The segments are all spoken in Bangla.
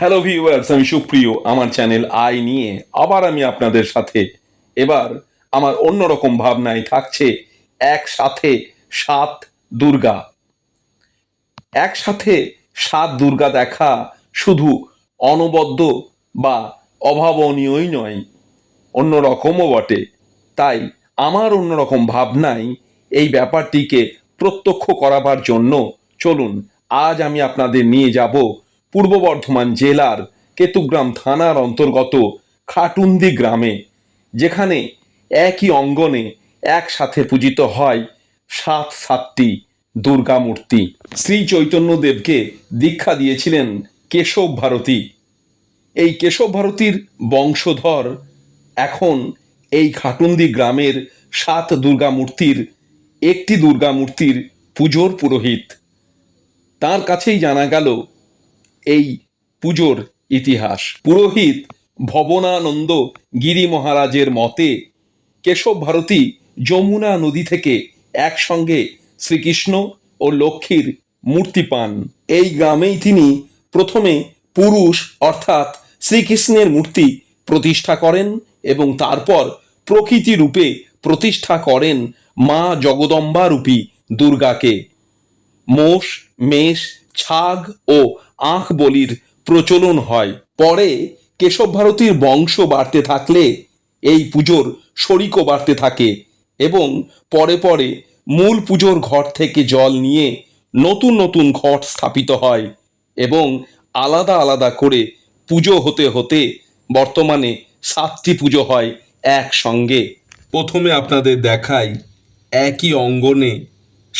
হ্যালো ভিউয়ার্স আমি সুপ্রিয়, আমার চ্যানেল আই নিয়ে আবার আমি আপনাদের সাথে। এবার আমার অন্যরকম ভাবনায় থাকছে একসাথে সাত দুর্গা। একসাথে সাত দুর্গা দেখা শুধু অনবদ্য বা অভাবনীয়ই নয়, অন্যরকমও বটে। তাই আমার অন্যরকম ভাবনায় এই ব্যাপারটিকে প্রত্যক্ষ করাবার জন্য চলুন, আজ আমি আপনাদের নিয়ে যাব পূর্ব বর্ধমান জেলার কেতুগ্রাম থানার অন্তর্গত খাটুন্দি গ্রামে, যেখানে একই অঙ্গনে একসাথে পূজিত হয় সাত সাতটি দুর্গা মূর্তি। শ্রী চৈতন্যদেবকে দীক্ষা দিয়েছিলেন কেশব ভারতী। এই কেশব ভারতীর বংশধর এখন এই খাটুন্দি গ্রামের সাত দুর্গা মূর্তির একটি দুর্গা মূর্তির পুজোর পুরোহিত। তার কাছেই জানা গেল এই পুজোর ইতিহাস। পুরোহিত ভবনানন্দ গিরি মহারাজের মতে, কেশব ভারতী যমুনা নদী থেকে একসঙ্গে শ্রীকৃষ্ণ ও লক্ষ্মীর মূর্তি পান। এই গ্রামেই তিনি প্রথমে পুরুষ অর্থাৎ শ্রীকৃষ্ণের মূর্তি প্রতিষ্ঠা করেন এবং তারপর প্রকৃতি রূপে প্রতিষ্ঠা করেন মা জগদম্বা রূপী দুর্গাকে। মোষ, মেষ, ছাগ ও আখ বলির প্রচলন হয়। পরে কেশব ভারতীর বংশ বাড়তে থাকলে এই পুজোর শরিকও বাড়তে থাকে এবং পরে পরে মূল পুজোর ঘর থেকে জল নিয়ে নতুন নতুন ঘট স্থাপিত হয় এবং আলাদা আলাদা করে পুজো হতে হতে বর্তমানে সাতটি পুজো হয় একসঙ্গে। প্রথমে আপনাদের দেখাই একই অঙ্গনে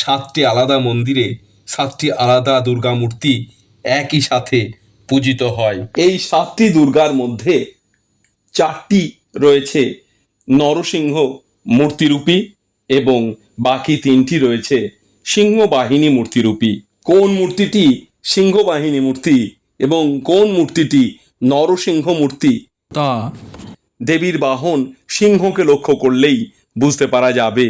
সাতটি আলাদা মন্দিরে সাতটি আলাদা দুর্গা মূর্তি একই সাথে পূজিত হয়। এই সাতটি দুর্গার মধ্যে চারটি রয়েছে নরসিংহ মূর্তিরূপী এবং বাকি তিনটি রয়েছে সিংহবাহিনী মূর্তিরূপী। কোন মূর্তিটি সিংহবাহিনী মূর্তি এবং কোন মূর্তিটি নরসিংহ মূর্তি? তা দেবীর বাহন সিংহকে লক্ষ্য করলেই বুঝতে পারা যাবে।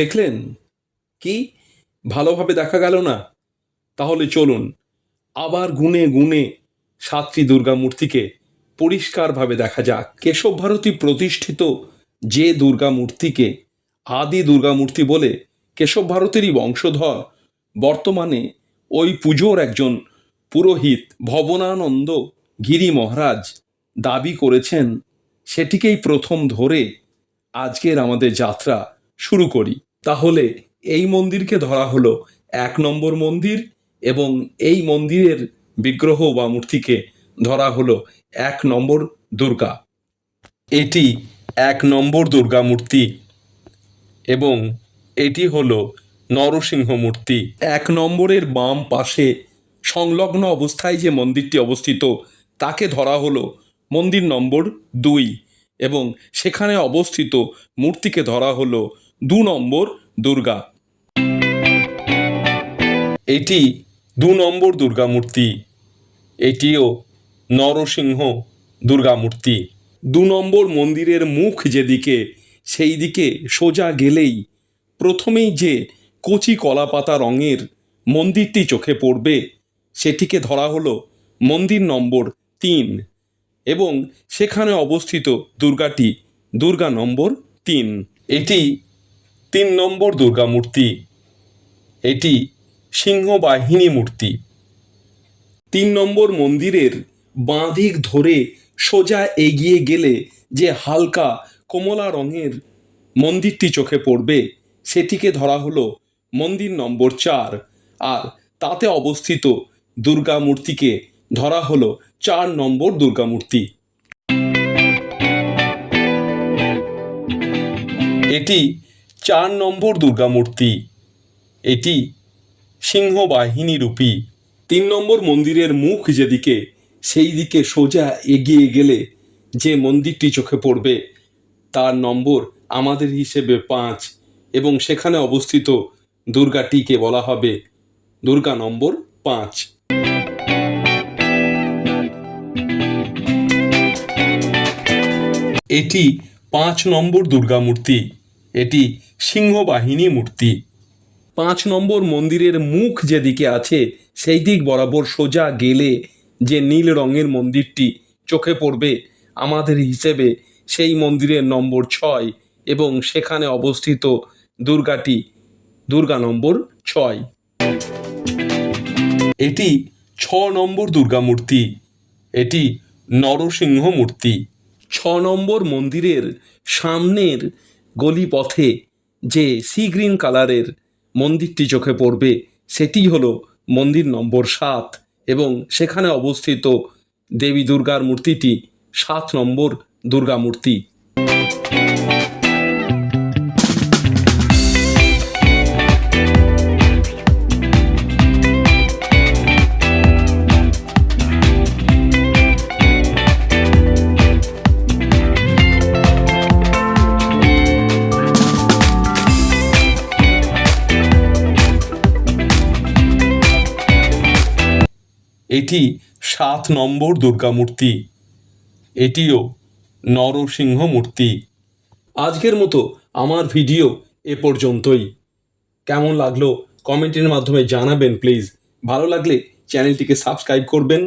দেখলেন? কি? ভালোভাবে দেখা গেল না? তাহলে চলুন, আবার গুনে গুনে সাতটি দুর্গা মূর্তিকে পরিষ্কারভাবে দেখা যাক। কেশব ভারতী প্রতিষ্ঠিত যে দুর্গা মূর্তিকে আদি দুর্গা মূর্তি বলে কেশব ভারতেরই বংশধর, বর্তমানে ওই পুজোর একজন পুরোহিত ভবনানন্দ গিরি মহারাজ দাবি করেছেন, সেটিকেই প্রথম ধরে আজকের আমাদের যাত্রা শুরু করি। তাহলে এই মন্দিরকে ধরা হলো এক নম্বর মন্দির এবং এই মন্দিরের বিগ্রহ বা মূর্তিকে ধরা হলো এক নম্বর দুর্গা। এটি এক নম্বর দুর্গা মূর্তি এবং এটি হলো নরসিংহ মূর্তি। এক নম্বরের বাম পাশে সংলগ্ন অবস্থায় যে মন্দিরটি অবস্থিত, তাকে ধরা হলো মন্দির নম্বর দুই এবং সেখানে অবস্থিত মূর্তিকে ধরা হলো দু নম্বর দুর্গা। এটি দু নম্বর দুর্গা মূর্তি। এটিও নরসিংহ দুর্গা মূর্তি। দু নম্বর মন্দিরের মুখ যেদিকে সেই দিকে সোজা গেলেই প্রথমেই যে কচি কলাপাতা রঙের মন্দিরটি চোখে পড়বে, সেটিকে ধরা হলো মন্দির নম্বর তিন এবং সেখানে অবস্থিত দুর্গাটি দুর্গা নম্বর তিন। এটি তিন নম্বর দুর্গা মূর্তি। এটি সিংহবাহিনী মূর্তি। তিন নম্বর মন্দিরের বাঁ দিক ধরে সোজা এগিয়ে গেলে যে হালকা কমলা রঙের মন্দিরটি চোখে পড়বে, সেটিকে ধরা হলো মন্দির নম্বর চার। আর তাতে অবস্থিত দুর্গা মূর্তিকে ধরা হলো চার নম্বর দুর্গা মূর্তি। এটি চার নম্বর দুর্গা মূর্তি। এটি সিংহবাহিনী রূপী। তিন নম্বর মন্দিরের মুখ যেদিকে সেই দিকে সোজা এগিয়ে গেলে যে মন্দিরটি চোখে পড়বে, তার নম্বর আমাদের হিসেবে পাঁচ এবং সেখানে অবস্থিত দুর্গাটিকে বলা হবে দুর্গা নম্বর পাঁচ। এটি পাঁচ নম্বর দুর্গা মূর্তি। এটি সিংহবাহিনী মূর্তি। পাঁচ নম্বর মন্দিরের মুখ যেদিকে আছে সেই দিক বরাবর সোজা গেলে যে নীল রঙের মন্দিরটি চোখে পড়বে আমাদের হিসেবে সেই মন্দিরের নম্বর ছয় এবং সেখানে অবস্থিত দুর্গাটি দুর্গা নম্বর ছয়। এটি ছ নম্বর দুর্গা মূর্তি, এটি নরসিংহ মূর্তি। ছ নম্বর মন্দিরের সামনের গলিপথে যে সি গ্রিন কালারের মন্দিরটি চোখে পড়বে সেটি হল মন্দির নম্বর সাত এবং সেখানে অবস্থিত দেবী দুর্গার মূর্তিটি সাত নম্বর দুর্গা মূর্তি। এটি সাত নম্বর দুর্গা মূর্তি এটিও নরসিংহ মূর্তি আজকের মতো আমার ভিডিও এ পর্যন্তই। কেমন লাগল কমেন্টের মাধ্যমে জানাবেন প্লিজ। ভালো লাগলে চ্যানেলটিকে সাবস্ক্রাইব করবেন।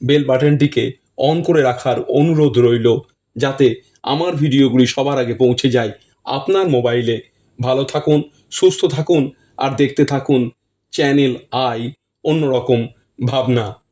বেল বাটনটিকে অন করে রাখার অনুরোধ রইল যাতে আমার ভিডিওগুলি সবার আগে পৌঁছে যায় আপনার মোবাইলে। ভালো থাকুন, সুস্থ থাকুন আর দেখতে থাকুন চ্যানেল আই অন্যরকম भावना।